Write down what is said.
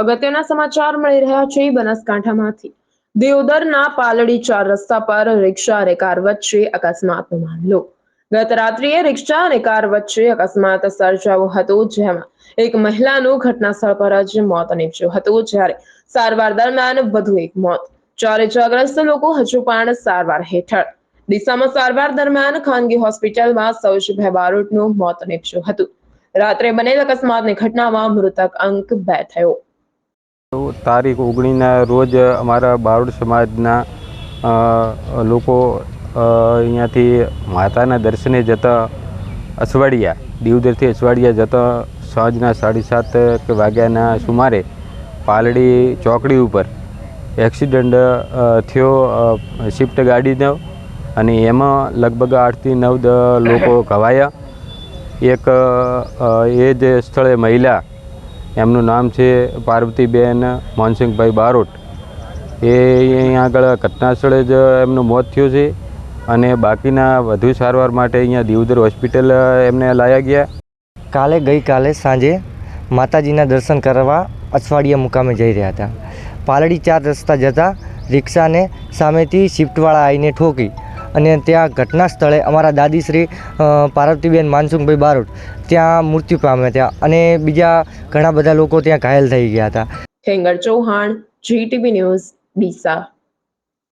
અગત્યના સમાચાર મળી રહ્યા છે બનાસકાંઠામાંથી. દેવદરના પાલડી ચાર રસ્તા પર રિક્ષા અને કાર વચ્ચે અકસ્માતનો મામલો. ગત રાત્રિએ રિક્ષા અને કાર વચ્ચે અકસ્માત સર્જાયો હતો, જેમાં એક મહિલાનું ઘટના સ્થળ પર જ મોત નીપજ્યું હતું, જ્યારે સારવાર દરમિયાન વધુ એક મોત. ચારે ઇજાગ્રસ્ત લોકો હજુ પણ સારવાર હેઠળ. ડીસામાં સારવાર દરમિયાન ખાનગી હોસ્પિટલમાં સૌજ બારોટનું મોત નીપજ્યું હતું. રાત્રે બનેલ અકસ્માતની ઘટનામાં મૃતક અંક બે થયો. તારીખ ઓગણીના રોજ અમારા બારોડ સમાજના લોકો અહીંયાથી માતાના દર્શને જતા અસવાડિયા દીવદરથી અસવાડિયા જતા સાંજના સાડી સાત કે વાગ્યાના સુમારે પાલડી ચોકડી ઉપર એક્સિડન્ટ થયો શિફ્ટ ગાડીનો અને એમાં લગભગ આઠથી નવ લોકો ઘવાયા. એક એ જ સ્થળે મહિલા એમનું નામ છે પાર્વતીબેન મોહનસિંહભાઈ બારોટ. એ અહીંયા આગળ ઘટના સ્થળે જ એમનું મોત થયું છે અને બાકીના વધુ સારવાર માટે અહીંયા દીવદર હોસ્પિટલ એમને લાયા ગયા. કાલે ગઈકાલે સાંજે માતાજીના દર્શન કરવા અછવાડિયા મુકામે જઈ રહ્યા હતા. પાલડી ચાર રસ્તા જતા રિક્ષાને સામેથી શિફ્ટવાળા આવીને ઠોકી અને ત્યાં ઘટના સ્થળે અમારા દાદીશ્રી પાર્વતીબેન માનસુખભાઈ બારોટ, ત્યાં મૃત્યુ પામ્યા ત્યાં અને બીજા ઘણા બધા લોકો ત્યાં ઘાયલ થઈ ગયા હતા. Khengar Chauhan GTV news, Deesa.